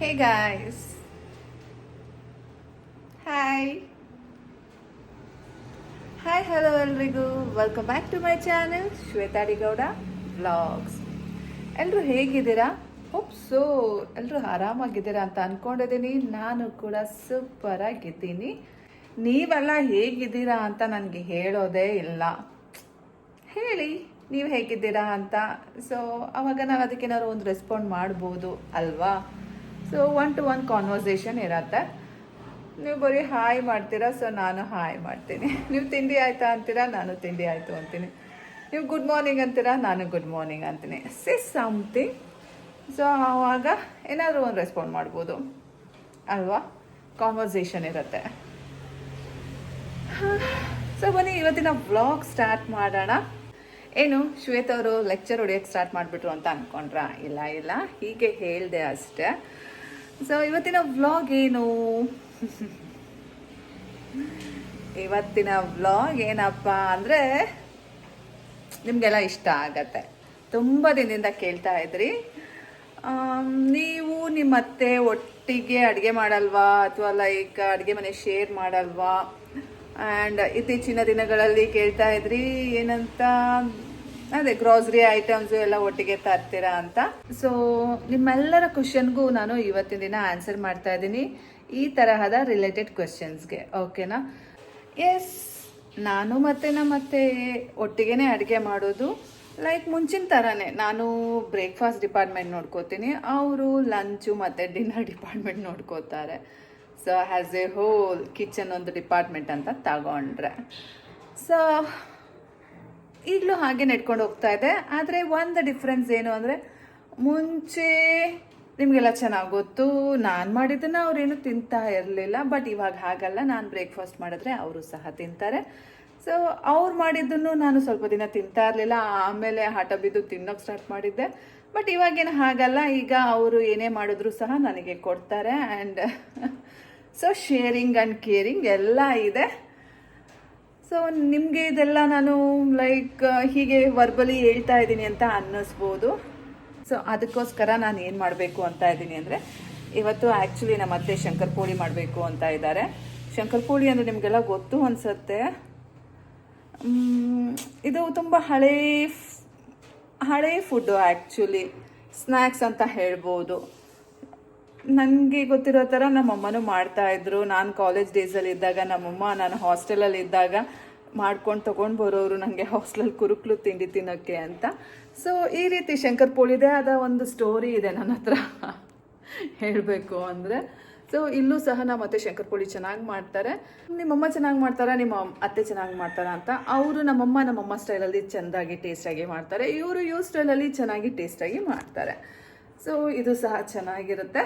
Hey, guys. Hi hi hello ಎಲ್ರಿಗೂ. Welcome back to my channel Shweta D Gowda vlogs ಎಲ್ಲರೂ ಹೇಗಿದ್ದೀರಾ? Hope so ಎಲ್ಲರೂ ಆರಾಮಾಗಿದ್ದೀರಾ ಅಂತ ಅಂದ್ಕೊಂಡಿದ್ದೀನಿ ನಾನು ಕೂಡ ಸೂಪರ್ ಆಗಿದ್ದೀನಿ. ನೀವೆಲ್ಲ ಹೇಗಿದ್ದೀರಾ ಅಂತ ನನಗೆ ಹೇಳೋದೇ ಇಲ್ಲ. ಹೇಳಿ, ನೀವು ಹೇಗಿದ್ದೀರಾ ಅಂತ. ಸೊ ಅವಾಗ ನಾವು ಅದಕ್ಕೇನಾದ್ರು ಒಂದು ರೆಸ್ಪಾಂಡ್ ಮಾಡ್ಬೋದು, ಅಲ್ವಾ? So one to one conversation ಇರತ್ತೆ. ನೀವು ಬರೀ ಹಾಯ್ ಮಾಡ್ತೀರಾ ಸೊ ನಾನು ಹಾಯ್ ಮಾಡ್ತೀನಿ. ನೀವು ತಿಂಡಿ ಆಯ್ತಾ ಅಂತೀರಾ, ನಾನು ತಿಂಡಿ ಆಯಿತು ಅಂತೀನಿ. ನೀವು ಗುಡ್ ಮಾರ್ನಿಂಗ್ ಅಂತೀರಾ, ನಾನು ಗುಡ್ ಮಾರ್ನಿಂಗ್ ಅಂತೀನಿ. ಸಿ ಸಮಥಿಂಗ್ ಸೊ ಆವಾಗ ಏನಾದರೂ ಒಂದು ರೆಸ್ಪಾಂಡ್ ಮಾಡ್ಬೋದು. ಅಲ್ವಾ? ಕಾನ್ವರ್ಸೇಷನ್ ಇರುತ್ತೆ. ಸೊ ಬನ್ನಿ, ಇವತ್ತಿನ ಬ್ಲಾಗ್ ಸ್ಟಾರ್ಟ್ ಮಾಡೋಣ. ಏನು, ಶ್ವೇತ ಅವರು ಲೆಕ್ಚರ್ ಹೊಡಿಯೋಕ್ಕೆ ಸ್ಟಾರ್ಟ್ ಮಾಡಿಬಿಟ್ರು ಅಂತ ಅಂದ್ಕೊಂಡ್ರಾ ಇಲ್ಲ ಇಲ್ಲ. ಹೀಗೆ ಹೇಳಿದೆ ಅಷ್ಟೇ. ಸೊ ಇವತ್ತಿನ ವ್ಲಾಗ್ ಏನು? ಇವತ್ತಿನ ವ್ಲಾಗ್ ಏನಪ್ಪ ಅಂದರೆ ನಿಮಗೆಲ್ಲ ಇಷ್ಟ ಆಗತ್ತೆ. ತುಂಬ ದಿನದಿಂದ ಕೇಳ್ತಾ ಇದ್ರಿ. ನೀವು ನಿಮ್ಮ ಅತ್ತೆ ಒಟ್ಟಿಗೆ ಅಡುಗೆ ಮಾಡಲ್ವಾ? ಅಥವಾ ಲೈಕ್ ಅಡುಗೆ ಮನೆ ಶೇರ್ ಮಾಡಲ್ವಾ? ಆ್ಯಂಡ್ ಇತ್ತೀಚಿನ ದಿನಗಳಲ್ಲಿ ಕೇಳ್ತಾ ಇದ್ರಿ ಏನಂತ? ಅದೇ ಗ್ರಾಸರಿ ಐಟಮ್ಸ್ ಎಲ್ಲ ಒಟ್ಟಿಗೆ ತರ್ತೀರಾ ಅಂತ. ಸೊ ನಿಮ್ಮೆಲ್ಲರ ಕ್ವಶನ್ಗೂ ನಾನು ಇವತ್ತಿನ ದಿನ ಆನ್ಸರ್ ಮಾಡ್ತಾ ಇದ್ದೀನಿ. ಈ ತರಹದ ರಿಲೇಟೆಡ್ ಕ್ವಶನ್ಸ್ಗೆ ಓಕೆನಾ ಎಸ್ ನಾನು ಮತ್ತೆ ನಮ್ಮ ಮತ್ತೆ ಒಟ್ಟಿಗೆನೇ ಅಡುಗೆ ಮಾಡೋದು. ಲೈಕ್ ಮುಂಚಿನ ಥರನೇ ನಾನು ಬ್ರೇಕ್ಫಾಸ್ಟ್ ಡಿಪಾರ್ಟ್ಮೆಂಟ್ ನೋಡ್ಕೋತೀನಿ. ಅವರು ಲಂಚು ಮತ್ತು ಡಿನ್ನರ್ ಡಿಪಾರ್ಟ್ಮೆಂಟ್ ನೋಡ್ಕೋತಾರೆ. So as a whole kitchen ಒಂದು ಡಿಪಾರ್ಟ್ಮೆಂಟ್ ಅಂತ ತಗೊಂಡ್ರೆ. ಸೊ ಈಗಲೂ ಹಾಗೆ ನೆಡ್ಕೊಂಡು ಹೋಗ್ತಾ ಇದೆ. ಆದರೆ ಒಂದು ಡಿಫ್ರೆನ್ಸ್ ಏನು ಅಂದರೆ, ಮುಂಚೆ ನಿಮಗೆಲ್ಲ ಚೆನ್ನಾಗಿ ಗೊತ್ತು, ನಾನು ಮಾಡಿದ್ದನ್ನು ಅವರೇನು ತಿಂತಾ ಇರಲಿಲ್ಲ ಬಟ್ ಇವಾಗ ಹಾಗಲ್ಲ. ನಾನು ಬ್ರೇಕ್ಫಾಸ್ಟ್ ಮಾಡಿದ್ರೆ ಅವರು ಸಹ ತಿಂತಾರೆ. ಸೊ ಅವ್ರು ಮಾಡಿದ್ದನ್ನು ನಾನು ಸ್ವಲ್ಪ ದಿನ ತಿಂತಾ ಇರಲಿಲ್ಲ. ಆಮೇಲೆ ಹಠ ಬಿದ್ದು ತಿನ್ನೋಕೆ ಸ್ಟಾರ್ಟ್ ಮಾಡಿದ್ದೆ. ಬಟ್ ಇವಾಗೇನು ಹಾಗಲ್ಲ. ಈಗ ಅವರು ಏನೇ ಮಾಡಿದ್ರು ಸಹ ನನಗೆ ಕೊಡ್ತಾರೆ. And so sharing and caring ಎಲ್ಲ ಇದೆ. ಸೊ ನಿಮಗೆ ಇದೆಲ್ಲ ನಾನು ಲೈಕ್ ಹೀಗೆ ವರ್ಬಲಿ ಹೇಳ್ತಾ ಇದ್ದೀನಿ ಅಂತ ಅನ್ನಿಸ್ಬೋದು. ಸೊ ಅದಕ್ಕೋಸ್ಕರ ನಾನು ಏನು ಮಾಡಬೇಕು ಅಂತ ಇದ್ದೀನಿ ಅಂದರೆ, ಇವತ್ತು ಆ್ಯಕ್ಚುಲಿ ನಮ್ಮ ಅತ್ತೆ ಶಂಕರ್ ಪೋಳಿ ಮಾಡಬೇಕು ಅಂತ ಇದ್ದಾರೆ. ಶಂಕರ್ ಪೋಳಿ ಅಂದರೆ ನಿಮಗೆಲ್ಲ ಗೊತ್ತು ಅನಿಸುತ್ತೆ. ಇದು ತುಂಬ ಹಳೇ ಹಳೇ ಫುಡ್ಡು ಆ್ಯಕ್ಚುಲಿ ಸ್ನ್ಯಾಕ್ಸ್ ಅಂತ ಹೇಳ್ಬೋದು. ನನಗೆ ಗೊತ್ತಿರೋ ಥರ ನಮ್ಮಮ್ಮನೂ ಮಾಡ್ತಾ ಇದ್ರು. ನಾನು ಕಾಲೇಜ್ ಡೇಸಲ್ಲಿ ಇದ್ದಾಗ ನಮ್ಮಮ್ಮ ನಾನು ಹಾಸ್ಟೆಲಲ್ಲಿ ಇದ್ದಾಗ ಮಾಡ್ಕೊಂಡು ತೊಗೊಂಡು ಬರೋರು ನನಗೆ ಹಾಸ್ಟೆಲಲ್ಲಿ ಕುರುಕ್ಲು ತಿಂಡಿ ತಿನ್ನೋಕ್ಕೆ ಅಂತ. ಸೊ ಈ ರೀತಿ ಶಂಕರ್ ಪೋಳಿದೆ ಆದ ಒಂದು ಸ್ಟೋರಿ ಇದೆ ನನ್ನ ಹತ್ರ ಹೇಳಬೇಕು ಅಂದರೆ. ಸೊ ಇಲ್ಲೂ ಸಹ ನಮ್ಮ ಅತ್ತೆ ಶಂಕರ್ ಪೋಳಿ ಚೆನ್ನಾಗಿ ಮಾಡ್ತಾರೆ. ನಿಮ್ಮಮ್ಮ ಚೆನ್ನಾಗಿ ಮಾಡ್ತಾರಾ, ನಿಮ್ಮ ಅತ್ತೆ ಚೆನ್ನಾಗಿ ಮಾಡ್ತಾರಾ ಅಂತ. ಅವರು ನಮ್ಮಮ್ಮ ನಮ್ಮಮ್ಮ ಸ್ಟೈಲಲ್ಲಿ ಚೆಂದಾಗಿ ಟೇಸ್ಟಾಗಿ ಮಾಡ್ತಾರೆ. ಇವರು ಇವ್ರ ಸ್ಟೈಲಲ್ಲಿ ಚೆನ್ನಾಗಿ ಟೇಸ್ಟಾಗಿ ಮಾಡ್ತಾರೆ. ಸೊ ಇದು ಸಹ ಚೆನ್ನಾಗಿರುತ್ತೆ.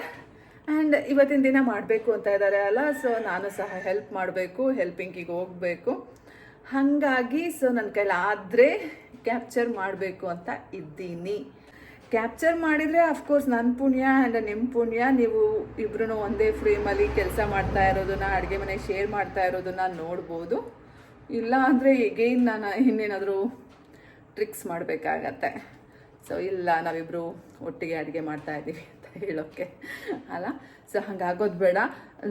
ಆ್ಯಂಡ್ ಇವತ್ತಿನ ದಿನ ಮಾಡಬೇಕು ಅಂತ ಇದ್ದಾರೆ ಅಲ್ಲ ಸೊ ನಾನು ಸಹ ಹೆಲ್ಪ್ ಮಾಡಬೇಕು ಹೆಲ್ಪಿಂಗಿಗೆ ಹೋಗಬೇಕು. ಹಾಗಾಗಿ ಸೊ ನನ್ನ ಕೈಲಿ ಆದರೆ ಕ್ಯಾಪ್ಚರ್ ಮಾಡಬೇಕು ಅಂತ ಇದ್ದೀನಿ. ಕ್ಯಾಪ್ಚರ್ ಮಾಡಿದರೆ ಅಫ್ಕೋರ್ಸ್ ನನ್ನ ಪುಣ್ಯ ಆ್ಯಂಡ್ ನಿಮ್ಮ ಪುಣ್ಯ. ನೀವು ಇಬ್ಬರೂ ಒಂದೇ ಫ್ರೇಮಲ್ಲಿ ಕೆಲಸ ಮಾಡ್ತಾ ಇರೋದನ್ನ, ಅಡುಗೆ ಮನೆ ಶೇರ್ ಮಾಡ್ತಾ ಇರೋದನ್ನ ನೋಡ್ಬೋದು. ಇಲ್ಲ ಅಂದರೆ ಎಗೈನ್ ನಾನು ಇನ್ನೇನಾದರೂ ಟ್ರಿಕ್ಸ್ ಮಾಡಬೇಕಾಗತ್ತೆ. ಸೊ ಇಲ್ಲ ನಾವಿಬ್ಬರು ಒಟ್ಟಿಗೆ ಅಡುಗೆ ಮಾಡ್ತಾ ಇದ್ದೀವಿ. ಹೇಳೋಕ್ಕೆ ಅಲ್ಲ? ಸೊ ಹಂಗಾಗೋದು ಬೇಡ.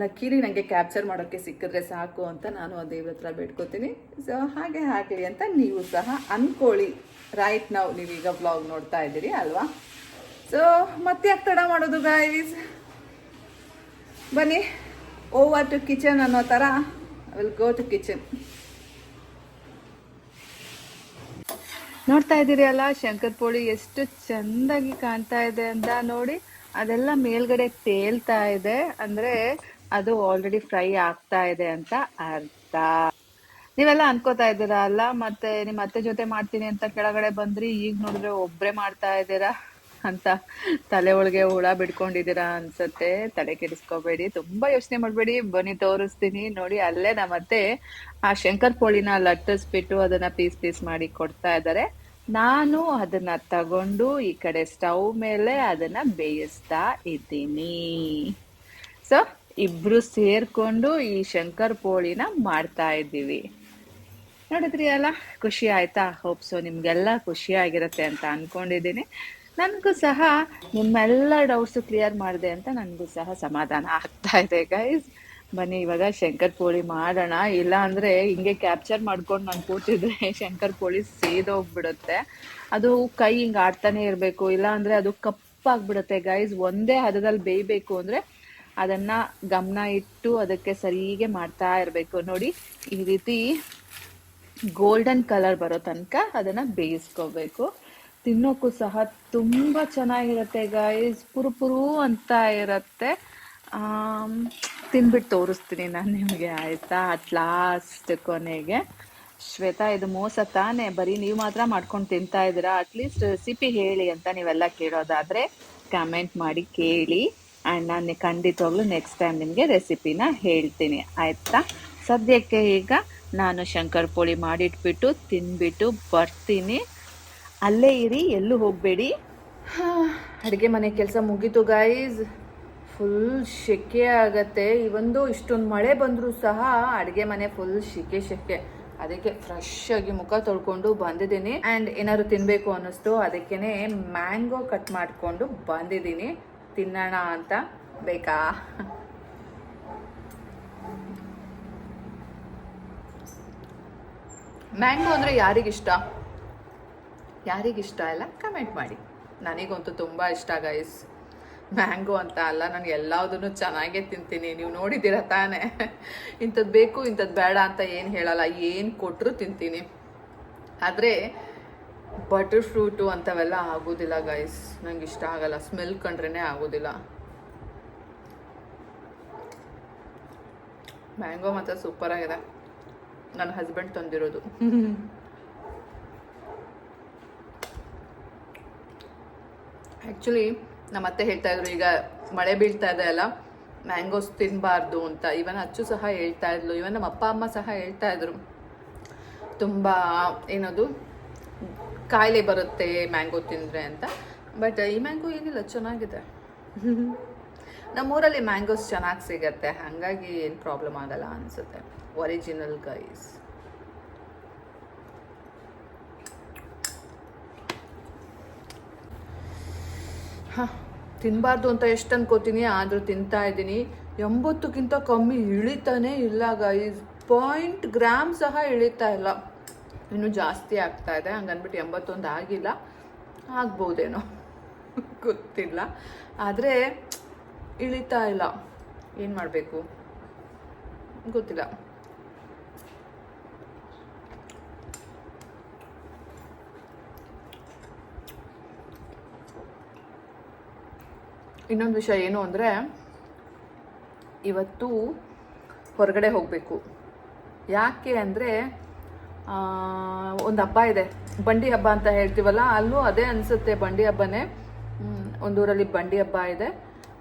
ಲಕ್ಕೀಲಿ ನನಗೆ ಕ್ಯಾಪ್ಚರ್ ಮಾಡೋಕ್ಕೆ ಸಿಕ್ಕಿದ್ರೆ ಸಾಕು ಅಂತ ನಾನು ಆ ದೇವ್ರ ಹತ್ರ ಬೇಡ್ಕೋತೀನಿ. ಸೊ ಹಾಗೆ ಆಗಲಿ ಅಂತ ನೀವು ಸಹ ಅಂದ್ಕೊಳ್ಳಿ ರೈಟ್ ನಾವು ನೀವೀಗ ಬ್ಲಾಗ್ ನೋಡ್ತಾ ಇದ್ದೀರಿ ಅಲ್ವಾ? ಸೊ ಮತ್ತೆ ಯಾಕೆ ತಡ ಮಾಡೋದು ಗೈಸ್ ಬನ್ನಿ. ಓವರ್ ಟು ಕಿಚನ್ ಅನ್ನೋ ಥರ ವಿಲ್ ಗೋ ಟು ಕಿಚನ್ ನೋಡ್ತಾ ಇದ್ದೀರಿ ಅಲ್ಲ, ಶಂಕರ್ ಪೋಳಿ ಎಷ್ಟು ಚೆಂದಾಗಿ ಕಾಣ್ತಾ ಇದೆ ಅಂತ ನೋಡಿ. ಅದೆಲ್ಲ ಮೇಲ್ಗಡೆ ತೇಲ್ತಾ ಇದೆ. ಅಂದ್ರೆ ಅದು ಆಲ್ರೆಡಿ ಫ್ರೈ ಆಗ್ತಾ ಇದೆ ಅಂತ ಅರ್ಥ. ನೀವೆಲ್ಲ ಅನ್ಕೋತಾ ಇದ್ದೀರಾ ಅಲ್ಲ? ಮತ್ತೆ ನಿಮ್ಮ ಅತ್ತೆ ಜೊತೆ ಮಾಡ್ತೀನಿ ಅಂತ ಕೆಳಗಡೆ ಬಂದ್ರಿ, ಈಗ ನೋಡಿದ್ರೆ ಒಬ್ರೆ ಮಾಡ್ತಾ ಇದ್ದೀರಾ ಅಂತ ತಲೆ ಒಳಗೆ ಹುಳ ಬಿಡ್ಕೊಂಡಿದ್ದೀರಾ ಅನ್ಸತ್ತೆ. ತಲೆ ಕೆಡಿಸ್ಕೋಬೇಡಿ. ತುಂಬಾ ಯೋಚನೆ ಮಾಡ್ಬೇಡಿ. ಬನ್ನಿ, ತೋರಿಸ್ತೀನಿ. ನೋಡಿ, ಅಲ್ಲೇ ನಮ್ಮತ್ತೆ ಆ ಶಂಕರ್ ಪೋಳಿನ ಲಟ್ಟಿಸ್ಬಿಟ್ಟು ಅದನ್ನ ಪೀಸ್ ಪೀಸ್ ಮಾಡಿ ಕೊಡ್ತಾ ಇದ್ದಾರೆ. ನಾನು ಅದನ್ನ ತಗೊಂಡು ಈ ಕಡೆ ಸ್ಟವ್ ಮೇಲೆ ಅದನ್ನ ಬೇಯಿಸ್ತಾ ಇದ್ದೀನಿ. ಸೊ ಇಬ್ರು ಸೇರ್ಕೊಂಡು ಈ ಶಂಕರ್ ಪೋಳಿನ ಮಾಡ್ತಾ ಇದ್ದೀವಿ. ನೋಡಿದ್ರಿ ಅಲ್ಲ, ಖುಷಿ ಆಯ್ತಾ? ಹೋಪ್ ಸೊ ನಿಮ್ಗೆಲ್ಲ ಖುಷಿ ಆಗಿರುತ್ತೆ ಅಂತ ಅನ್ಕೊಂಡಿದ್ದೀನಿ. ನನಗೂ ಸಹ ನಿಮ್ಮೆಲ್ಲ ಡೌಟ್ಸು ಕ್ಲಿಯರ್ ಮಾಡಿದೆ ಅಂತ ನನಗೂ ಸಹ ಸಮಾಧಾನ ಆಗ್ತಾ ಇದೆ ಗೈಸ್ ಬನ್ನಿ, ಇವಾಗ ಶಂಕರ್ ಪೋಳಿ ಮಾಡೋಣ. ಇಲ್ಲ ಅಂದ್ರೆ ಹಿಂಗೆ ಕ್ಯಾಪ್ಚರ್ ಮಾಡ್ಕೊಂಡು ನಾನು ಕೂತಿದ್ರೆ ಶಂಕರ್ ಪೋಳಿ ಸೇದೋಗ್ಬಿಡುತ್ತೆ. ಅದು ಕೈ ಹಿಂಗೆ ಆಡ್ತಾನೆ ಇರಬೇಕು. ಇಲ್ಲ ಅಂದ್ರೆ ಅದು ಕಪ್ಪಾಗ್ಬಿಡುತ್ತೆ. ಗೈಸ್ ಒಂದೇ ಹದದಲ್ಲಿ ಬೇಯಬೇಕು ಅಂದ್ರೆ ಅದನ್ನ ಗಮನ ಇಟ್ಟು ಅದಕ್ಕೆ ಸರಿಗೆ ಮಾಡ್ತಾ ಇರಬೇಕು. ನೋಡಿ, ಈ ರೀತಿ ಗೋಲ್ಡನ್ ಕಲರ್ ಬರೋ ತನಕ ಅದನ್ನ ಬೇಯಿಸ್ಕೋಬೇಕು. ತಿನ್ನೋಕ್ಕೂ ಸಹ ತುಂಬ ಚೆನ್ನಾಗಿರುತ್ತೆ ಗೈಸ್ ಪುರುಪುರು ಪುರು ಅಂತ ಇರುತ್ತೆ. ಆಮ್, ತಿನ್ಬಿಟ್ಟು ತೋರಿಸ್ತೀನಿ ನಾನು ನಿಮಗೆ ಆಯಿತಾ? ಅಟ್ ಲಾಸ್ಟ್ ಕೊನೆಗೆ. ಶ್ವೇತಾ ಇದು ಮೋಸ ತಾನೇ? ಬರೀ ನೀವು ಮಾತ್ರ ಮಾಡ್ಕೊಂಡು ತಿಂತಾ ಇದ್ದೀರಾ? ಅಟ್ಲೀಸ್ಟ್ ರೆಸಿಪಿ ಹೇಳಿ ಅಂತ ನೀವೆಲ್ಲ ಕೇಳೋದಾದರೆ ಕಮೆಂಟ್ ಮಾಡಿ ಕೇಳಿ. ಆ್ಯಂಡ್ ನಾನು ಖಂಡಿತವಾಗ್ಲೂ ನೆಕ್ಸ್ಟ್ ಟೈಮ್ ನಿಮಗೆ ರೆಸಿಪಿನ ಹೇಳ್ತೀನಿ. ಆಯಿತಾ? ಸದ್ಯಕ್ಕೆ ಈಗ ನಾನು ಶಂಕರ್ ಪೋಳಿ ಮಾಡಿಟ್ಬಿಟ್ಟು ತಿನ್ಬಿಟ್ಟು ಬರ್ತೀನಿ. ಅಲ್ಲೇ ಇರಿ ಎಲ್ಲೂ ಹೋಗಬೇಡಿ. ಅಡುಗೆ ಮನೆ ಕೆಲಸ ಮುಗೀತು ಗೈಸ್ ಫುಲ್ ಶೆಕೆ ಆಗತ್ತೆ. ಇವೊಂದು ಇಷ್ಟೊಂದು ಮಳೆ ಬಂದರೂ ಸಹ ಅಡುಗೆ ಮನೆ ಫುಲ್ ಶೆಕೆ ಶೆಕೆ. ಅದಕ್ಕೆ ಫ್ರೆಶ್ ಆಗಿ ಮುಖ ತೊಳ್ಕೊಂಡು ಬಂದಿದ್ದೀನಿ. ಆ್ಯಂಡ್ ಏನಾದ್ರು ತಿನ್ನಬೇಕು ಅನ್ನಿಸ್ತು, ಅದಕ್ಕೇನೆ ಮ್ಯಾಂಗೋ ಕಟ್ ಮಾಡಿಕೊಂಡು ಬಂದಿದ್ದೀನಿ. ತಿನ್ನೋಣ ಅಂತ. ಬೇಕಾ? ಮ್ಯಾಂಗೋ ಅಂದರೆ ಯಾರಿಗಿಷ್ಟ? ಯಾರಿಗಿಷ್ಟ ಇಲ್ಲ ಕಮೆಂಟ್ ಮಾಡಿ. ನನಗಂತೂ ತುಂಬ ಇಷ್ಟ ಗೈಸ್ ಮ್ಯಾಂಗೋ ಅಂತ ಅಲ್ಲ, ನಾನು ಎಲ್ಲದನ್ನು ಚೆನ್ನಾಗೇ ತಿಂತೀನಿ. ನೀವು ನೋಡಿದ್ದೀರ ತಾನೇ? ಇಂಥದ್ದು ಬೇಕು ಇಂಥದ್ದು ಬೇಡ ಅಂತ ಏನು ಹೇಳಲ್ಲ. ಏನು ಕೊಟ್ಟರು ತಿಂತೀನಿ. ಆದರೆ ಬಟರ್ ಫ್ರೂಟು ಅಂಥವೆಲ್ಲ ಆಗೋದಿಲ್ಲ ಗೈಸ್ ನಂಗೆ ಇಷ್ಟ ಆಗಲ್ಲ. ಸ್ಮೆಲ್ ಕಂಡ್ರೇ ಆಗೋದಿಲ್ಲ. ಮ್ಯಾಂಗೋ ಮಾತ್ರ ಸೂಪರ್ ಆಗಿದೆ. ನನ್ನ ಹಸ್ಬೆಂಡ್ ತಂದಿರೋದು. ಆ್ಯಕ್ಚುಲಿ ನಮ್ಮ ಅತ್ತೆ ಹೇಳ್ತಾ ಇದ್ರು, ಈಗ ಮಳೆ ಬೀಳ್ತಾ ಇದೆ ಅಲ್ಲ, ಮ್ಯಾಂಗೋಸ್ ತಿನ್ನಬಾರ್ದು ಅಂತ. ಇವನ್ ಅಚ್ಚು ಸಹ ಹೇಳ್ತಾ ಇದ್ಲು, ಇವನ್ ನಮ್ಮ ಅಪ್ಪ, ಅಮ್ಮ ಸಹ ಹೇಳ್ತಾ ಇದ್ರು. ತುಂಬ, ಏನದು, ಕಾಯಿಲೆ ಬರುತ್ತೆ ಮ್ಯಾಂಗೋ ತಿಂದರೆ ಅಂತ. ಬಟ್ ಈ ಮ್ಯಾಂಗೋ ಏನಿಲ್ಲ, ಚೆನ್ನಾಗಿದೆ. ನಮ್ಮೂರಲ್ಲಿ ಮ್ಯಾಂಗೋಸ್ ಚೆನ್ನಾಗಿ ಸಿಗತ್ತೆ, ಹಾಗಾಗಿ ಏನು ಪ್ರಾಬ್ಲಮ್ ಆಗಲ್ಲ ಅನಿಸುತ್ತೆ. ಒರಿಜಿನಲ್ ಗೈಸ್ ಹಾಂ. ತಿನ್ನಬಾರ್ದು ಅಂತ ಎಷ್ಟು ಅನ್ಕೋತೀನಿ ಆದರೂ ತಿಂತಾ ಇದ್ದೀನಿ. ಎಂಬತ್ತಕ್ಕಿಂತ ಕಮ್ಮಿ ಇಳಿತಾನೆ ಇಲ್ಲ ಗೈಸ್ ಪಾಯಿಂಟ್ ಗ್ರಾಮ್ ಸಹ ಇಳಿತಾ ಇಲ್ಲ. ಇನ್ನೂ ಜಾಸ್ತಿ ಆಗ್ತಾ ಇದೆ. ಹಂಗನ್ಬಿಟ್ಟು ಎಂಬತ್ತೊಂದು ಆಗಿಲ್ಲ. ಆಗ್ಬೋದೇನೋ. ಗೊತ್ತಿಲ್ಲ. ಆದರೆ ಇಳಿತಾ ಇಲ್ಲ. ಏನು ಮಾಡಬೇಕು? ಗೊತ್ತಿಲ್ಲ. ಇನ್ನೊಂದು ವಿಷಯ ಏನು ಅಂದರೆ, ಇವತ್ತು ಹೊರಗಡೆ ಹೋಗಬೇಕು. ಯಾಕೆ ಅಂದರೆ ಒಂದು ಹಬ್ಬ ಇದೆ. ಬಂಡಿ ಹಬ್ಬ ಅಂತ ಹೇಳ್ತೀವಲ್ಲ, ಅಲ್ಲೂ ಅದೇ ಅನಿಸುತ್ತೆ ಬಂಡಿ ಹಬ್ಬನೇ. ಒಂದೂರಲ್ಲಿ ಬಂಡಿ ಹಬ್ಬ ಇದೆ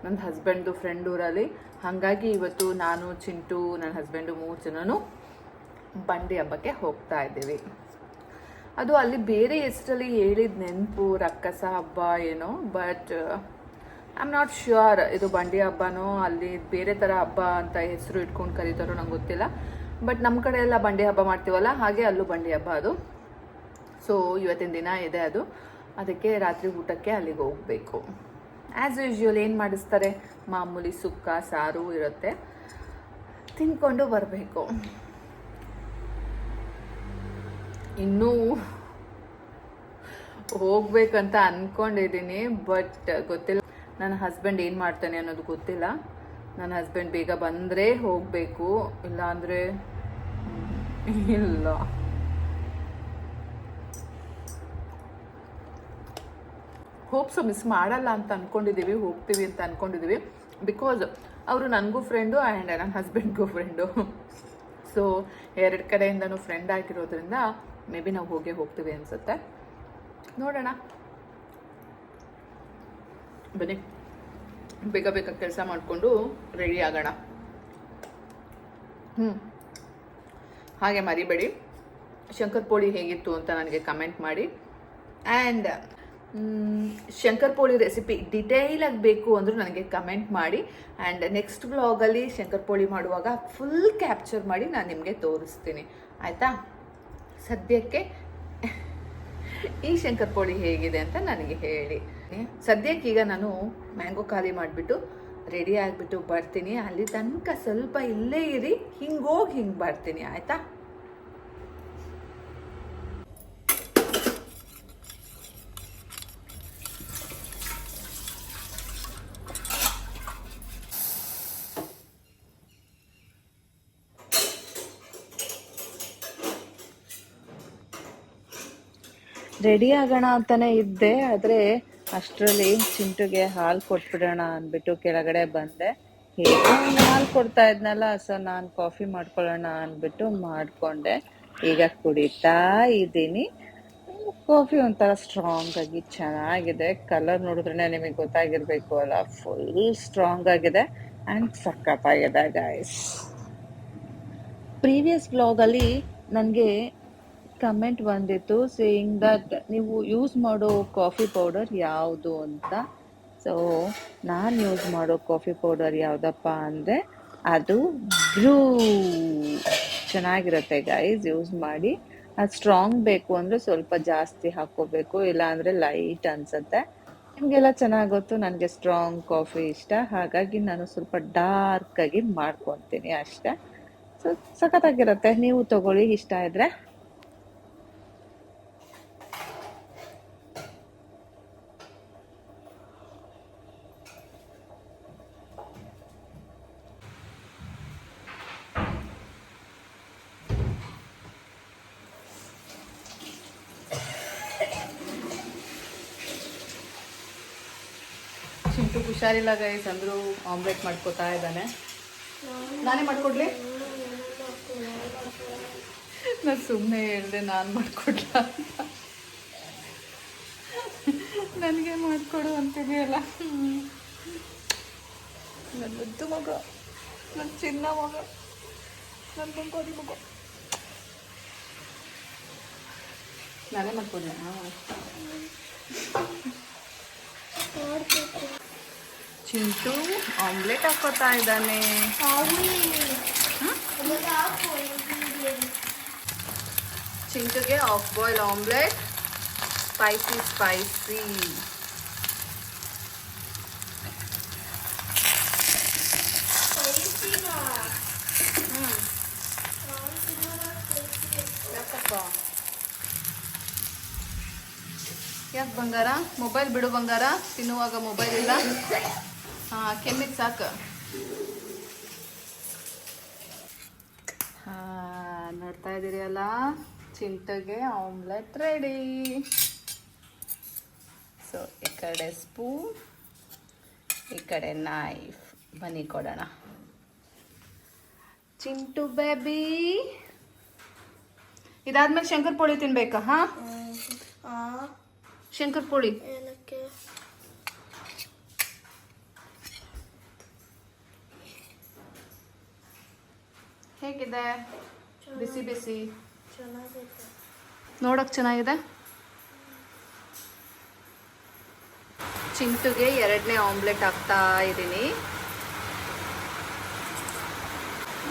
ನನ್ನ ಹಸ್ಬೆಂಡ್ದು ಫ್ರೆಂಡ್ ಊರಲ್ಲಿ. ಹಾಗಾಗಿ ಇವತ್ತು ನಾನು, ಚಿಂಟು ನನ್ನ ಹಸ್ಬೆಂಡು ಮೂರು ಜನನು ಬಂಡಿ ಹಬ್ಬಕ್ಕೆ ಹೋಗ್ತಾ ಇದ್ದೀವಿ. ಅದು ಅಲ್ಲಿ ಬೇರೆ ಹೆಸರಲ್ಲಿ ಹೇಳಿದ ನೆನಪು, ರಕ್ಕಸ ಹಬ್ಬ, ಏನೋ but I am not sure ಇದು ಬಂಡಿ ಹಬ್ಬನೋ ಅಲ್ಲಿ ಬೇರೆ ಥರ ಹಬ್ಬ ಅಂತ ಹೆಸರು ಇಟ್ಕೊಂಡು ಕರೀತಾರೋ ನಂಗೆ ಗೊತ್ತಿಲ್ಲ. ಬಟ್ ನಮ್ಮ ಕಡೆ ಎಲ್ಲ ಬಂಡಿ ಹಬ್ಬ ಮಾಡ್ತೀವಲ್ಲ, ಹಾಗೆ ಅಲ್ಲೂ ಬಂಡಿ ಹಬ್ಬ ಅದು. ಸೊ ಇವತ್ತಿನ ದಿನ ಇದೆ ಅದು. ಅದಕ್ಕೆ ರಾತ್ರಿ ಊಟಕ್ಕೆ ಅಲ್ಲಿಗೆ ಹೋಗಬೇಕು. ಆ್ಯಸ್ ಯೂಶ್ವಲ್ ಏನು ಮಾಡಿಸ್ತಾರೆ? ಮಾಮೂಲಿ ಸುಕ್ಕ, ಸಾರು ಇರುತ್ತೆ. ತಿನ್ಕೊಂಡು ಬರಬೇಕು. ಇನ್ನೂ ಹೋಗ್ಬೇಕಂತ ಅನ್ಕೊಂಡಿದ್ದೀನಿ ಬಟ್ ಗೊತ್ತಿಲ್ಲ. ನನ್ನ ಹಸ್ಬೆಂಡ್ ಏನು ಮಾಡ್ತಾನೆ ಅನ್ನೋದು ಗೊತ್ತಿಲ್ಲ. ನನ್ನ ಹಸ್ಬೆಂಡ್ ಬೇಗ ಬಂದರೆ ಹೋಗಬೇಕು ಇಲ್ಲ. ಅಂದರೆ ಇಲ್ಲ ಹೋಪ್ಸು ಮಿಸ್ ಮಾಡಲ್ಲ ಅಂತ ಅಂದ್ಕೊಂಡಿದ್ದೀವಿ ಹೋಗ್ತೀವಿ ಅಂತ ಅಂದ್ಕೊಂಡಿದ್ದೀವಿ ಬಿಕಾಸ್ ಅವರು ನನಗೂ ಫ್ರೆಂಡು ಆ್ಯಂಡ್ ನನ್ನ ಹಸ್ಬೆಂಡ್ಗೂ ಫ್ರೆಂಡು ಸೊ ಎರಡು ಕಡೆಯಿಂದನೂ ಫ್ರೆಂಡ್ ಆಗಿರೋದ್ರಿಂದ ಮೇ ಬಿ ನಾವು ಹೋಗೇ ಹೋಗ್ತೀವಿ ಅನಿಸುತ್ತೆ. ನೋಡೋಣ. ಬನ್ನಿ. ಬೇಗ ಬೇಗ ಕೆಲಸ ಮಾಡಿಕೊಂಡು ರೆಡಿ ಆಗೋಣ. ಹ್ಞೂ ಹಾಗೆ ಮರಿಬೇಡಿ. ಶಂಕರ್ ಪೋಳಿ ಹೇಗಿತ್ತು ಅಂತ ನನಗೆ ಕಮೆಂಟ್ ಮಾಡಿ. And Shankar poli recipe detail ಆಗಿ ಬೇಕು ಅಂದರೂ ನನಗೆ ಕಮೆಂಟ್ ಮಾಡಿ. ಆ್ಯಂಡ್ ನೆಕ್ಸ್ಟ್ ಬ್ಲಾಗಲ್ಲಿ ಶಂಕರ್ ಪೋಳಿ ಮಾಡುವಾಗ ಫುಲ್ ಕ್ಯಾಪ್ಚರ್ ಮಾಡಿ ನಾನು ನಿಮಗೆ ತೋರಿಸ್ತೀನಿ. ಆಯಿತಾ? ಸದ್ಯಕ್ಕೆ ಈ ಶಂಕರ್ ಪೋಳಿ ಹೇಗಿದೆ ಅಂತ ನನಗೆ ಹೇಳಿ. ಸದ್ಯಕ್ಕೀಗ ನಾನು ಮ್ಯಾಂಗೋ ಖಾಲಿ ಮಾಡಿಬಿಟ್ಟು ರೆಡಿ ಆಗಿಬಿಟ್ಟು ಬರ್ತೀನಿ. ಅಲ್ಲಿ ತನಕ ಸ್ವಲ್ಪ ಇಲ್ಲೇ ಇರಿ ಹಿಂಗೋಗಿ ಹಿಂಗೆ ಬರ್ತೀನಿ, ಆಯಿತಾ? ರೆಡಿ ಆಗೋಣ ಅಂತಾನೆ ಇದ್ದೆ, ಆದರೆ ಅಷ್ಟರಲ್ಲಿ ಚಿಂಟುಗೆ ಹಾಲು ಕೊಟ್ಬಿಡೋಣ ಅಂದ್ಬಿಟ್ಟು ಕೆಳಗಡೆ ಬಂದೆ. ಹಾಲು ಕೊಡ್ತಾ ಇದ್ನಲ್ಲ, ಸೊ ನಾನು ಕಾಫಿ ಮಾಡ್ಕೊಳ್ಳೋಣ ಅಂದ್ಬಿಟ್ಟು ಮಾಡಿಕೊಂಡೆ. ಈಗ ಕುಡಿತಾ ಇದ್ದೀನಿ. ಕಾಫಿ ಒಂಥರ ಸ್ಟ್ರಾಂಗ್ ಆಗಿ ಚೆನ್ನಾಗಿದೆ. ಕಲರ್ ನೋಡಿದ್ರೆ ನಿಮಗೆ ಗೊತ್ತಾಗಿರ್ಬೇಕು ಅಲ್ಲ. ಫುಲ್ ಸ್ಟ್ರಾಂಗ್ ಆಗಿದೆ ಆ್ಯಂಡ್ ಸಖತ್ತಾಗಿದೆ ಗಾಯ್ಸ್ ಪ್ರೀವಿಯಸ್ ಬ್ಲಾಗಲ್ಲಿ ನನಗೆ ಕಮೆಂಟ್ ಬಂದಿತ್ತು ಸೇಯಿಂಗ್ ದಟ್ ನೀವು ಯೂಸ್ ಮಾಡೋ ಕಾಫಿ ಪೌಡರ್ ಯಾವುದು ಅಂತ. ಸೊ ನಾನು ಯೂಸ್ ಮಾಡೋ ಕಾಫಿ ಪೌಡರ್ ಯಾವುದಪ್ಪ ಅಂದರೆ ಅದು ಬ್ರೂ ಚೆನ್ನಾಗಿರುತ್ತೆ ಗೈಸ್ ಯೂಸ್ ಮಾಡಿ. ಅದು ಸ್ಟ್ರಾಂಗ್ ಬೇಕು ಅಂದರೆ ಸ್ವಲ್ಪ ಜಾಸ್ತಿ ಹಾಕ್ಕೋಬೇಕು ಇಲ್ಲಾಂದರೆ ಲೈಟ್ ಅನಿಸುತ್ತೆ. ನಿಮಗೆಲ್ಲ ಚೆನ್ನಾಗಿ ಗೊತ್ತು ನನಗೆ ಸ್ಟ್ರಾಂಗ್ ಕಾಫಿ ಇಷ್ಟ. ಹಾಗಾಗಿ ನಾನು ಸ್ವಲ್ಪ ಡಾರ್ಕಾಗಿ ಮಾಡ್ಕೊತೀನಿ ಅಷ್ಟೇ. ಸೊ ಸಖತ್ತಾಗಿರುತ್ತೆ, ನೀವು ತಗೊಳ್ಳಿ, ಇಷ್ಟ ಇದ್ರೆ. ಚಿಂಟು ಹುಷಾರಿಲ್ಲ ಗೈಸ್ ಅಂದ್ರು ಆಮ್ಲೆಟ್ ಮಾಡ್ಕೋತಾ ಇದ್ದಾನೆ. ನಾನೇ ಮಾಡ್ಕೊಡ್ಲಿ? ನಾನು ಸುಮ್ಮನೆ ಹೇಳಿದೆ ನಾನು ಮಾಡ್ಕೊಡ್ಲ ನನಗೆ ಮಾಡಿಕೊಡು ಅಂತಿದೆಯಲ್ಲ ನನ್ನ ಮುದ್ದು ಮಗ ನನ್ನ ಚಿನ್ನ ಮಗ ನನ್ನ ಬಂಕೋದಿ ಮಗ. ನಾನೇ ಮಾಡ್ಕೊಡ್ಲ? ಚಿಂಟು, ಆಮ್ಲೆಟ್ ಹಾಕೋತಾ ಇದ್ದಾನೆ. ಚಿಂಟುಗೆ half boil omelette. Spicy spicy ಯಾಕೆ ಬಂಗಾರ? ಮೊಬೈಲ್ ಬಿಡು ಬಂಗಾರ. ತಿನ್ನುವಾಗ ಮೊಬೈಲ್ ಇಲ್ಲ. ಹಾಂ ಕೆಮ್ಮಿಗೆ ಸಾಕು. ಹಾಂ ನೋಡ್ತಾ ಇದ್ದೀರಿ ಅಲ್ಲ ಚಿಂಟುಗೆ ಆಮ್ಲೆಟ್ ರೆಡಿ ಸೊ ಈ ಕಡೆ ಸ್ಪೂನ್ ಈ ಕಡೆ ನೈಫ್ ಬನ್ನಿ ಕೊಡೋಣ. ಚಿಂಟು ಬೇಬಿ ಇದಾದ್ಮೇಲೆ ಶಂಕರ್ ಪೋಳಿ ತಿನ್ಬೇಕಾ ಹಾಂ? ಶಂಕರ್ ಪೋಳಿ ಹೇಗಿದೆ? ಬಿಸಿ ಬಿಸಿ ನೋಡಕ್ ಚೆನ್ನಾಗಿದೆ? ಚಿಂಟುಗೆ ಎರಡನೇ ಆಮ್ಲೆಟ್ ಹಾಕ್ತಾ ಇದ್ದೀನಿ.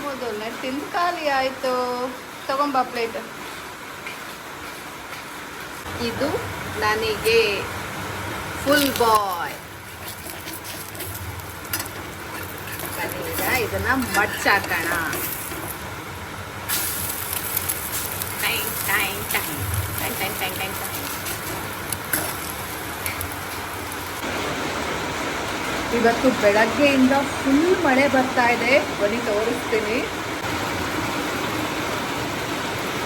ಮೊದಲನೇ ತಿಂದು ಖಾಲಿ ಆಯಿತು. ತಗೊಂಬ ಪ್ಲೇಟ್. ಇದು ನನಗೆ ಫುಲ್ ಬಾಯ್. ಇದನ್ನು ಇದನ್ನ ಮಡ್ಚಾಕೋಣ. Time time time time time ಇವತ್ತು ಬೆಳಗ್ಗೆಯಿಂದ ಫುಲ್ ಮಳೆ ಬರ್ತಾ ಇದೆ ಬನ್ನಿ ತೋರಿಸ್ತೀನಿ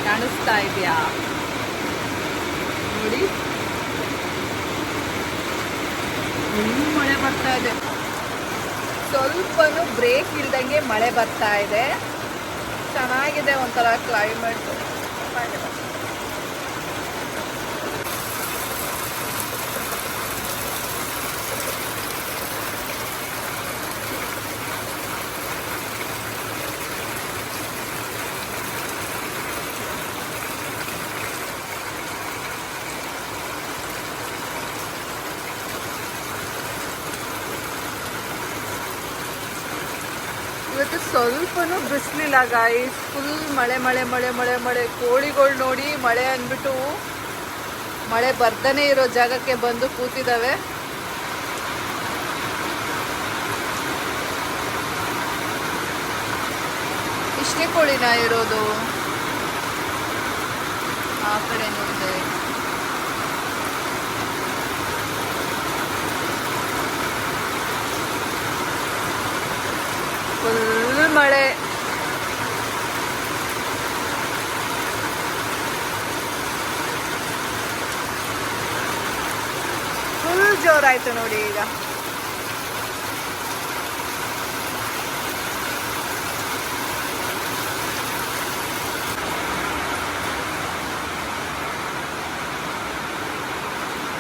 ಕಾಣಿಸ್ತಾ ಇದೆಯಾ ನೋಡಿ ಫುಲ್ ಮಳೆ ಬರ್ತಾ ಇದೆ ಸ್ವಲ್ಪನೂ ಬ್ರೇಕ್ ಇಲ್ದಂಗೆ ಮಳೆ ಬರ್ತಾ ಇದೆ ಚೆನ್ನಾಗಿದೆ ಒಂಥರ ಕ್ಲೈಮೇಟ್ 帰れば。ಇವತ್ತು ಸ್ವಲ್ಪನೂ ಬಿಸಿಲಿಲ್ಲ ಗಾಯಿ ಫುಲ್ ಮಳೆ ಮಳೆ ಮಳೆ ಮಳೆ ಮಳೆ. ಕೋಳಿಗಳು ನೋಡಿ ಮಳೆ ಅಂದ್ಬಿಟ್ಟು ಮಳೆ ಬರ್ತಾನೆ ಇರೋ ಜಾಗಕ್ಕೆ ಬಂದು ಕೂತಿದ್ದಾವೆ ಇಷ್ಟೇ ಕೋಳಿನ ಇರೋದು? ಆ ಕಡೆ ನೋಡಿದೆ. ಫುಲ್ ಮಳೆ. ಫುಲ್ ಜೋರಾಯ್ತು ನೋಡಿ ಈಗ.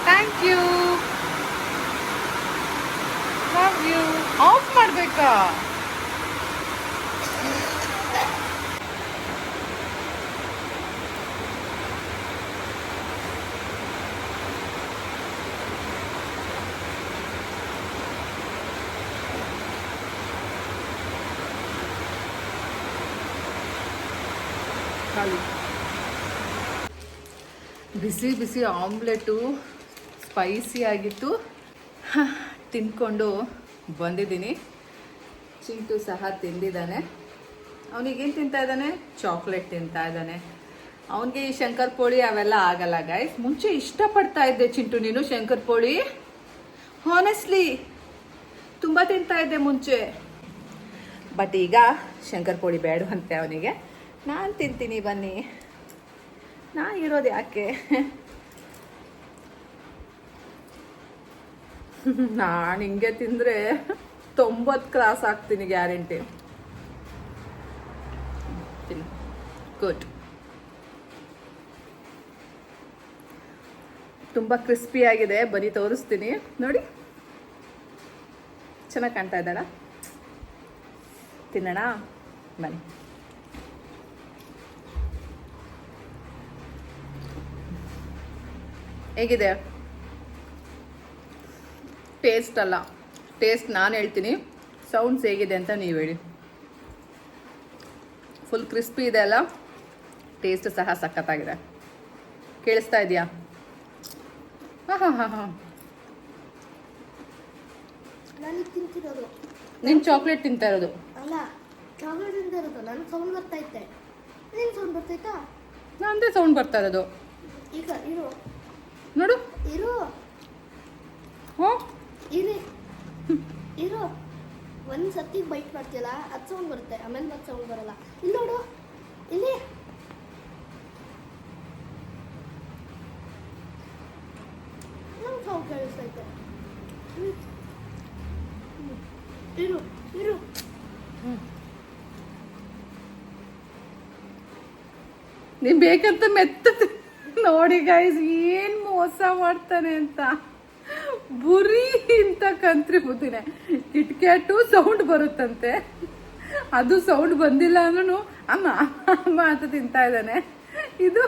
Thank you love you off ಮಾಡ್ಬೇಕಾ ಖಾಲಿ ಬಿಸಿ ಬಿಸಿ ಆಮ್ಲೆಟು ಸ್ಪೈಸಿ ಆಗಿತ್ತು. ತಿನ್ಕೊಂಡು ತಿಂದ್ಕೊಂಡು ಬಂದಿದ್ದೀನಿ. ಚಿಂಟು ಸಹ ತಿಂದಿದ್ದಾನೆ. ಅವನಿಗೇನು ತಿಂತಾ ಇದ್ದಾನೆ? ಚಾಕ್ಲೇಟ್ ತಿಂತಾ ಇದ್ದಾನೆ. ಅವನಿಗೆ ಈ ಶಂಕರ್ ಪೋಳಿ ಅವೆಲ್ಲ ಆಗಲ್ಲ ಗಾಯ್ಸ್ ಮುಂಚೆ ಇಷ್ಟಪಡ್ತಾ ಇದ್ದೆ ಚಿಂಟು, ನೀನು ಶಂಕರ್ ಪೋಳಿ? ಹಾನೆಸ್ಟ್ಲಿ ತುಂಬ ತಿಂತಾ ಇದ್ದೆ ಮುಂಚೆ. ಬಟ್ ಈಗ ಶಂಕರ್ ಪೋಳಿ ಬೇಡವಂತೆ ಅವನಿಗೆ. ನಾನು ತಿಂತೀನಿ ಬನ್ನಿ. ನಾನು ಇರೋದು ಯಾಕೆ? ನಾನು ಹಿಂಗೆ ತಿಂದರೆ ತೊಂಬತ್ತು ಕ್ರಾಸ್ ಆಗ್ತೀನಿ ಗ್ಯಾರಂಟಿ ಗುಡ್ ತುಂಬ ಕ್ರಿಸ್ಪಿ ಆಗಿದೆ. ಬರೀ ತೋರಿಸ್ತೀನಿ. ನೋಡಿ. ಚೆನ್ನಾಗಿ ಕಾಣ್ತಾ ಇದ್ದಾಳ? ತಿನ್ನೋಣ? ಬನ್ನಿ. ಹೇಗಿದೆ? ಟೇಸ್ಟ್ ಅಲ್ಲ. ಟೇಸ್ಟ್ ನಾನು ಹೇಳ್ತೀನಿ. ಸೌಂಡ್ಸ್ ಹೇಗಿದೆ ಅಂತ ನೀವು ಹೇಳಿ. ಫುಲ್ ಕ್ರಿಸ್ಪಿ ಇದೆ ಅಲ್ಲ? ಟೇಸ್ಟ್ ಸಹ ಸಖತ್ತಾಗಿದೆ. ಕೇಳಿಸ್ತಾ ಇದೆಯಾ? ಹಾಂ ಹಾಂ ಹಾಂ ಹಾಂ. ನಾನು ಚಾಕ್ಲೇಟ್ ತಿಂತಾ ಇರೋದು. ನಂದೇ ಸೌಂಡ್ ಬರ್ತಾ ಇರೋದು. ಈಗ ಇರು. ನೋಡು. ಇರು. ಹ್ಞೂ. ಇರಿ. ಇರು. ಒಂದು ಸತಿ ಬೈಟ್ ಮಾಡ್ತೀಯಲ್ಲ ಅದು ಸೌಂಡ್ ಬರುತ್ತೆ. ಆಮೇಲೆ ಮತ್ತೆ ಸೌಂಡ್ ಬರಲ್ಲ. ಇಲ್ಲಿ ನೋಡು. ಇಲ್ಲಿ. ನಂಗೆ ಸೌಂಡ್ ಕೇಳಿಸ್ತೈತೆ. ಇರು ಇರು. ನೀನ್ ಬೇಕಂತ ಮೆತ್ತ ನೋಡಿ ಗೈಸ್ ಏನ್ ಮೋಸ ಮಾಡ್ತಾನೆ ಅಂತ. ಬುರಿ ಇಂತ ಕಂತ್ರಿ ಬುದ್ಧಿನೇ ಕಿಟ್ಕ್ಯಾಟು ಸೌಂಡ್ ಬರುತ್ತಂತೆ. ಅದು ಸೌಂಡ್ ಬಂದಿಲ್ಲ ಅಂದ್ರೂ ಅಮ್ಮ ಅಮ್ಮ ಅಂತ ತಿಂತಾ ಇದ್ದಾನೆ. ಇದು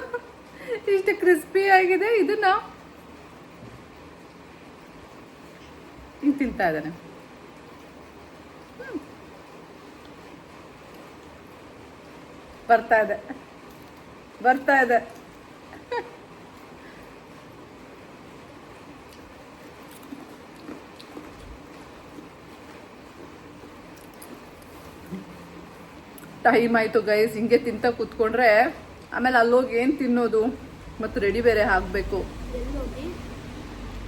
ಇಷ್ಟು ಕ್ರಿಸ್ಪಿ ಆಗಿದೆ, ಇದನ್ನ ತಿಂತಾ ಇದ್ದಾನೆ. ಬರ್ತಾ ಇದೆ. ಬರ್ತಾ ಇದೆ. ಟೈಮ್ ಆಯಿತು ಗೈಸ್ ಹಿಂಗೆ ತಿಂತ ಕೂತ್ಕೊಂಡ್ರೆ ಆಮೇಲೆ ಅಲ್ಲೋಗಿ ಏನು ತಿನ್ನೋದು? ಮತ್ತು ರೆಡಿ ಬೇರೆ ಹೋಗಿ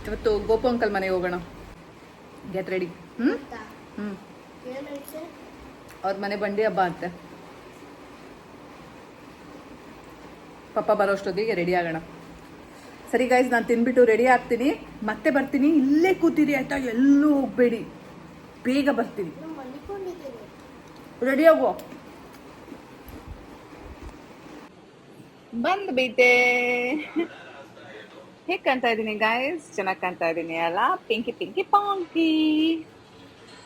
ಇವತ್ತು ಗೋಪು ಅಂಕಲ್ ಮನೆಗೆ ಹೋಗೋಣ. ಗೆಟ್ ರೆಡಿ ಹ್ಞೂ ಹ್ಞೂ ಅವ್ರ ಮನೆ ಬಂಡಿ ಹಬ್ಬ ಅಂತೆ. ಪಪ್ಪ ಬರೋಷ್ಟೊತ್ತಿಗೆ ರೆಡಿ ಆಗೋಣ. ಸರಿ ಗೈಸ್ ನಾನು ತಿನ್ಬಿಟ್ಟು ರೆಡಿ ಆಗ್ತೀನಿ. ಮತ್ತೆ ಬರ್ತೀನಿ. ಇಲ್ಲೇ ಕೂತಿರಿ ಆಯ್ತಾ? ಎಲ್ಲೂ ಹೋಗಬೇಡಿ. ಬೇಗ ಬರ್ತೀನಿ. ರೆಡಿ ಆಗೋ ಬಂದ್ಬಿಟ್ಟೆ ಹೇಗೆ ಕಾಣ್ತಾ ಇದ್ದೀನಿ ಗಾಯ್ಸ್ ಚೆನ್ನಾಗಿ ಕಾಣ್ತಾ ಇದ್ದೀನಿ ಅಲ್ಲ? ಪಿಂಕಿ ಪಿಂಕಿ ಪಾಂಕಿ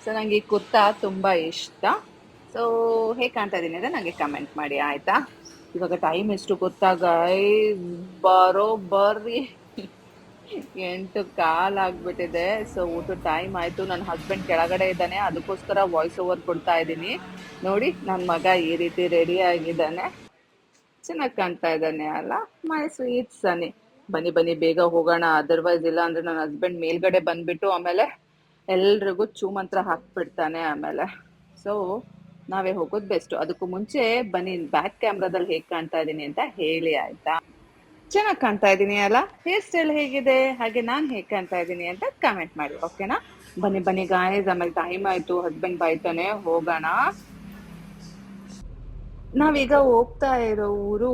ಸೊ ನನಗೆ ಈ ಕುರ್ತಾ ತುಂಬ ಇಷ್ಟ. ಸೊ ಹೇಗೆ ಕಾಣ್ತಾ ಇದ್ದೀನಿ ಅಂದರೆ ನನಗೆ ಕಮೆಂಟ್ ಮಾಡಿ, ಆಯಿತಾ? ಇವಾಗ ಟೈಮ್ ಎಷ್ಟು ಗೊತ್ತಾ ಗೈಸ್ ಬರೋ ಬರ್ರಿ ಎಂಟು ಕಾಲ್ ಆಗ್ಬಿಟ್ಟಿದೆ. ಸೊ ಊಟ ಟೈಮ್ ಆಯ್ತು. ನನ್ನ ಹಸ್ಬೆಂಡ್ ಕೆಳಗಡೆ ಇದ್ದಾನೆ. ಅದಕ್ಕೋಸ್ಕರ ವಾಯ್ಸ್ ಓವರ್ ಕೊಡ್ತಾ ಇದ್ದೀನಿ. ನೋಡಿ ನನ್ನ ಮಗ ಈ ರೀತಿ ರೆಡಿ ಆಗಿದ್ದಾನೆ. ಚೆನ್ನಾಗಿ ಕಾಣ್ತಾ ಇದ್ದಾನೆ, ಅಲ್ಲ? ಮೈ ಸ್ವೀಟ್ ಸನಿ ಬನ್ನಿ ಬನ್ನಿ, ಬೇಗ ಹೋಗೋಣ. ಅದರ್ವೈಸ್ ಇಲ್ಲ ಅಂದ್ರೆ ನನ್ನ ಹಸ್ಬೆಂಡ್ ಮೇಲ್ಗಡೆ ಬಂದ್ಬಿಟ್ಟು ಆಮೇಲೆ ಎಲ್ರಿಗೂ ಚೂ ಮಂತ್ರ ಹಾಕ್ಬಿಡ್ತಾನೆ ಆಮೇಲೆ. ಸೊ ನಾವೇ ಹೋಗೋದು ಬೆಸ್ಟ್ ಅದಕ್ಕೂ ಮುಂಚೆ ಬನ್ನಿ ಬ್ಯಾಕ್ ಕ್ಯಾಮ್ರಾದಲ್ಲಿ ಹೇಗೆ ಕಾಣ್ತಾ ಇದ್ದೀನಿ ಅಂತ ಹೇಳಿ, ಆಯ್ತಾ? ಚೆನ್ನಾಗಿ ಕಾಣ್ತಾ ಇದ್ದೀನಿ, ಅಲ್ಲ? ಹೇರ್ ಸ್ಟೈಲ್ ಹೇಗಿದೆ? ಹಾಗೆ ನಾನು ಹೇಗೆ ಕಾಣ್ತಾ ಇದ್ದೀನಿ ಅಂತ ಕಮೆಂಟ್ ಮಾಡಿ ಓಕೆನಾ ಬನ್ನಿ ಬನ್ನಿ ಗಾಯಸ್ ಆಮೇಲೆ ಟೈಮ್ ಆಯ್ತು. ಹಸ್ಬೆಂಡ್ ಬಾಯ್ತಾನೆ ಹೋಗೋಣ. ನಾವೀಗ ಹೋಗ್ತಾ ಇರೋ ಊರು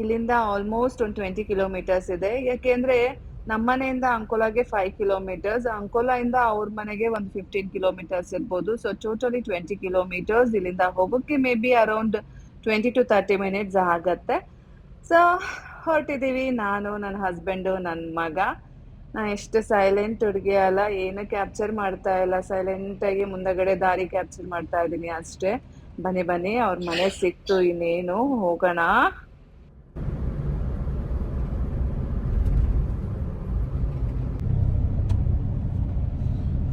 ಇಲ್ಲಿಂದ ಆಲ್ಮೋಸ್ಟ್ ಒಂದು ಟ್ವೆಂಟಿ ಕಿಲೋಮೀಟರ್ಸ್ ಇದೆ. ಯಾಕೆಂದ್ರೆ ನಮ್ಮನೆಯಿಂದ ಅಂಕೋಲಾಗೆ ಫೈವ್ ಕಿಲೋಮೀಟರ್ಸ್ ಅಂಕೋಲಾಯಿಂದ ಅವ್ರ ಮನೆಗೆ ಒಂದು ಫಿಫ್ಟೀನ್ ಕಿಲೋಮೀಟರ್ಸ್ ಇರ್ಬೋದು. ಸೊ ಟೋಟಲಿ ಟ್ವೆಂಟಿ ಕಿಲೋಮೀಟರ್ಸ್ ಇಲ್ಲಿಂದ ಹೋಗೋಕ್ಕೆ maybe around twenty to thirty minutes ಆಗತ್ತೆ. ಸೊ ಹೊರಟಿದ್ದೀವಿ ನಾನು, ನನ್ನ ಹಸ್ಬೆಂಡು ನನ್ನ ಮಗ. ನಾನು ಎಷ್ಟು ಸೈಲೆಂಟ್ ಹುಡುಗಿ ಅಲ್ಲ. ಏನು ಕ್ಯಾಪ್ಚರ್ ಮಾಡ್ತಾ ಇಲ್ಲ. ಸೈಲೆಂಟಾಗಿ ಮುಂದಗಡೆ ದಾರಿ ಕ್ಯಾಪ್ಚರ್ ಮಾಡ್ತಾ ಇದ್ದೀನಿ ಅಷ್ಟೇ. ಬನ್ನಿ ಬನ್ನಿ ಅವ್ರ ಮನೆ ಸಿಕ್ತು ಇನ್ನೇನು ಹೋಗೋಣ.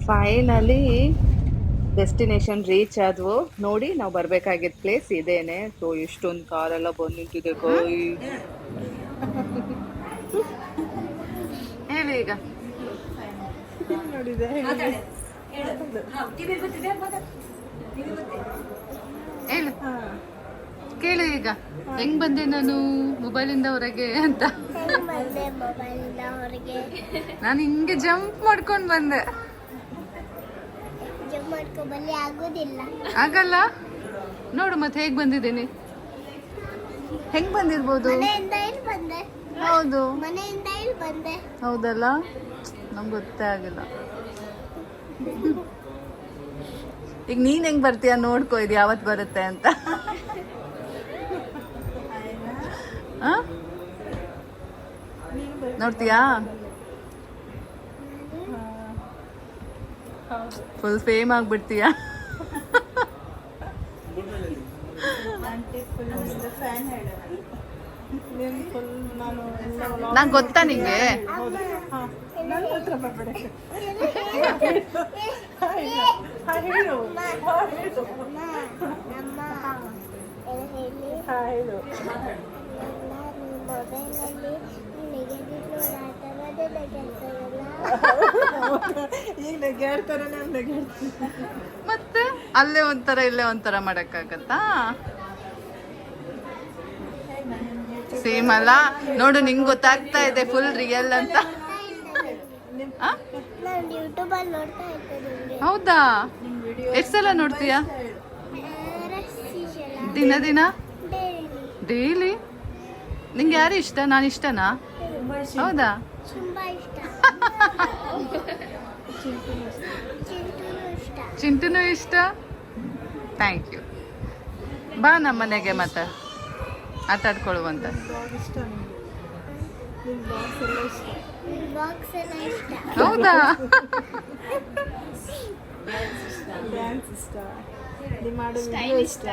ಫೈನಲಿ ಡೆಸ್ಟಿನೇಷನ್ ರೀಚ್ ಆದ್ವು. ನೋಡಿ ನಾವು ಬರ್ಬೇಕಾಗಿದ್ದ ಪ್ಲೇಸ್ ಇದೇನೆ. ಸೊ ಎಷ್ಟೊಂದು ಕಾರೆಲ್ಲ ಬಂದು ನಿಂತಿದೆ ಕೋಯ್ ಹೇಳಿ ಈಗ. ಹೇಳು. ಕೇಳು ಈಗ. ಹೆಂಗ್ ಬಂದೆ ನಾನು ಮೊಬೈಲಿಂದ ಹೊರಗೆ ಅಂತ? ನಾನು ಹಿಂಗೆ ಜಂಪ್ ಮಾಡ್ಕೊಂಡ್ ಬಂದೆ. ಆಗಲ್ಲ. ನೋಡು ಮತ್ತೆ ಹೇಗ್ ಬಂದಿದ್ದೀನಿ. ಹೆಂಗ್ ಬಂದಿರ್ಬೋದು? ಹೌದು. ಹೌದಲ್ಲ? ನಮ್ಗೆ ಗೊತ್ತೇ ಆಗಿಲ್ಲ. ಈಗ ನೀನ್ ಹೆಂಗ್ ಬರ್ತೀಯ ನೋಡ್ಕೋ ಇದು ಯಾವತ್ ಬರುತ್ತೆ ಅಂತ? ನೋಡ್ತೀಯಾ? ಫುಲ್ ಫೇಮ್ ಆಗ್ಬಿಡ್ತೀಯಾ? ನಂಗೆ ಗೊತ್ತಾ ನಿಂಗೆ? ಮತ್ತೆ? ಅಲ್ಲೇ ಒಂಥರ ಇಲ್ಲೇ ಒಂಥರ ಮಾಡಕ್ಕಾಗತ್ತಾ? ಸೇಮ್ ಅಲ್ಲ? ನೋಡು ನಿಂಗೆ ಗೊತ್ತಾಗ್ತಾ ಇದೆ ಫುಲ್ ರಿಯಲ್ ಅಂತ. ಹೌದಾ? ಎಷ್ಟು ಸಲ ನೋಡ್ತೀಯಾ ದಿನ ದಿನ? ಡೈಲಿ ನಿಂಗೆ ಯಾರು ಇಷ್ಟ? ನಾನು ಇಷ್ಟನಾ? ಹೌದಾ? ಚಿಂಟುನು ಇಷ್ಟ. ಥ್ಯಾಂಕ್ ಯು ಬಾ ನಮ್ಮ ಮನೆಗೆ ಮತ್ತೆ. ಆಟಾಡ್ಕೊಳ್ಳುವಂತ. ಹೌದಾ? ಇಷ್ಟ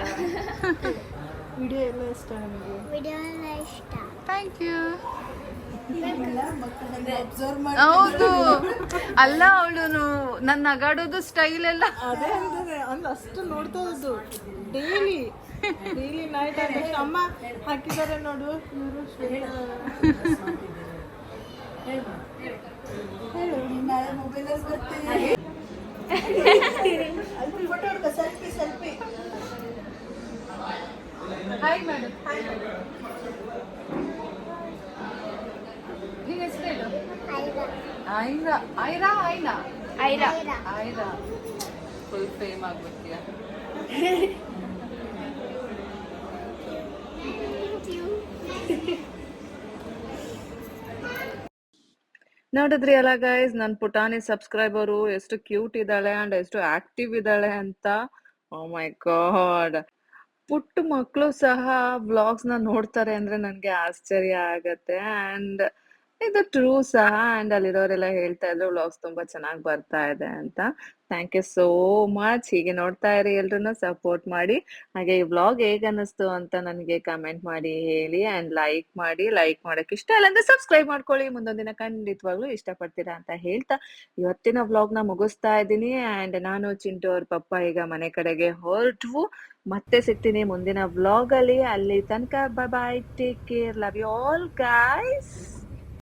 ಇಷ್ಟ ವಿಡಿಯೋ ಎಲ್ಲ ಇಷ್ಟ ಥ್ಯಾಂಕ್ ಯು ಹೌದು. ಅಲ್ಲ ಅವಳು ನನ್ನ ನಗಾಡೋದು ಸ್ಟೈಲ್ ಎಲ್ಲ. ಅದೇ ಅಷ್ಟು ನೋಡ್ತಾ ಇದ್ದು ಡೈಲಿ ಡೈಲಿ ನೈಟ್ ಆದ ತಕ್ಷಣ ಅಮ್ಮ ಹಾಕಿದ್ದಾರೆ ನೋಡು. ಇವರು ಹಾಯ್ ಮೇಡಮ್ ನಿನ್ನ ಹೆಸರು ಹೇಳು? ಐರಾ. ಐರಾ. ಐನಾ? ಐರಾ. ಐರಾ. ಫುಲ್ ಫೇಮ್ ಆಗ್ಬಿಡ್ತೀಯ. ನೋಡಿದ್ರಿ ಅಲ್ಲ ಗೈಸ್ ನನ್ ಪುಟಾಣಿ ಸಬ್ಸ್ಕ್ರೈಬರು ಎಷ್ಟು ಕ್ಯೂಟ್ ಇದ್ದಾಳೆ ಅಂಡ್ ಎಷ್ಟು ಆಕ್ಟಿವ್ ಇದ್ದಾಳೆ ಅಂತ. ಓ ಮೈ ಗಾಡ್ ಪುಟ್ಟ ಮಕ್ಕಳು ಸಹ ಬ್ಲಾಗ್ಸ್ನ ನೋಡ್ತಾರೆ ಅಂದ್ರೆ ನನ್ಗೆ ಆಶ್ಚರ್ಯ ಆಗತ್ತೆ. ಅಂಡ್ ಇದು ಟ್ರೂ ಸಹ ಅಂಡ್ ಅಲ್ಲಿರೋರೆಲ್ಲ ಹೇಳ್ತಾ ಇದ್ರು ವ್ಲಾಗ್ಸ್ ತುಂಬಾ ಚೆನ್ನಾಗಿ ಬರ್ತಾ ಇದೆ ಅಂತ. ಥ್ಯಾಂಕ್ ಯು ಸೋ ಮಚ್ ಹೀಗೆ ನೋಡ್ತಾ ಇರಿ ಎಲ್ರು ಸಪೋರ್ಟ್ ಮಾಡಿ. ಹಾಗೆ ಈ ವ್ಲಾಗ್ ಹೇಗೆ ಅನ್ನಿಸ್ತು ಅಂತ ನನಗೆ ಕಮೆಂಟ್ ಮಾಡಿ, ಹೇಳಿ. ಅಂಡ್ ಲೈಕ್ ಮಾಡಿ ಲೈಕ್ ಮಾಡಕ್ ಇಷ್ಟ ಇಲ್ಲ ಅಂದ್ರೆ ಸಬ್ಸ್ಕ್ರೈಬ್ ಮಾಡ್ಕೊಳ್ಳಿ. ಮುಂದೊಂದಿನ ಖಂಡಿತವಾಗ್ಲೂ ಇಷ್ಟಪಡ್ತೀರಾ ಅಂತ ಹೇಳ್ತಾ ಇವತ್ತಿನ ವ್ಲಾಗ್ನ ಮುಗಿಸ್ತಾ ಇದ್ದೀನಿ. ಅಂಡ್ ನಾನು ಚಿಂಟು ಅವ್ರ ಪಪ್ಪ ಈಗ ಮನೆ ಕಡೆಗೆ ಹೊರಟ್ವು. ಮತ್ತೆ ಸಿಗ್ತೀನಿ ಮುಂದಿನ ವ್ಲಾಗಲ್ಲಿ ಅಲ್ಲಿ. ತನಕ bye take care love you all guys